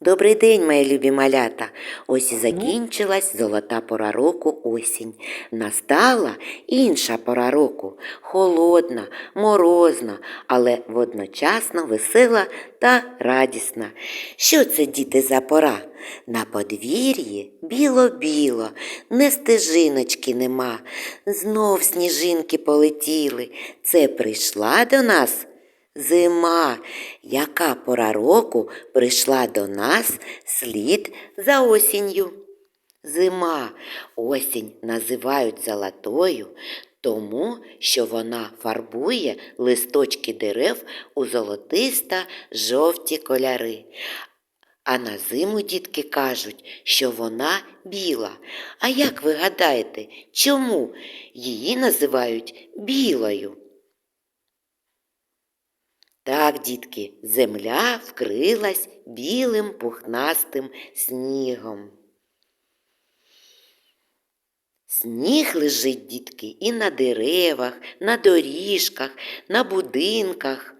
Добрий день, мої любі малята. Ось і закінчилась золота пора року осінь. Настала інша пора року, холодна, морозна, але водночасно весела та радісна. Що це, діти, за пора? На подвір'ї біло-біло, не стежиночки нема. Знов сніжинки полетіли. Це прийшла до нас Зима, яка пора року прийшла до нас слід за осінню. Зима, осінь називають золотою, тому що вона фарбує листочки дерев у золотиста жовті кольори. А на зиму дітки кажуть, що вона біла. А як ви гадаєте, чому її називають білою? Так, дітки, земля вкрилась білим пухнастим снігом. Сніг лежить, дітки, і на деревах, на доріжках, на будинках.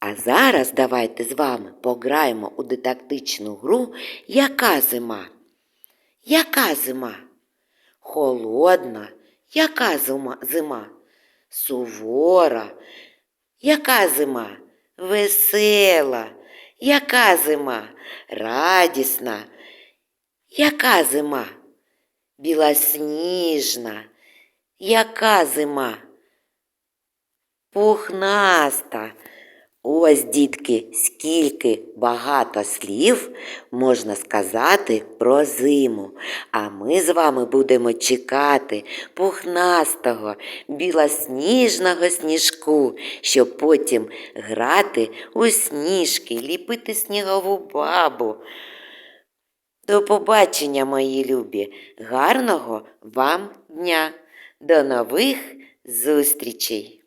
А зараз давайте з вами пограємо у дидактичну гру Яка зима? Яка зима? Холодна. Яка зима? Сувора. Яка зима? Весела. Яка зима? Радісна. Яка зима? Білосніжна. Яка зима? Пухнаста. Ось, дітки, скільки багато слів можна сказати про зиму. А ми з вами будемо чекати пухнастого, білосніжного сніжку, щоб потім грати у сніжки, ліпити снігову бабу. До побачення, мої любі, гарного вам дня. До нових зустрічей!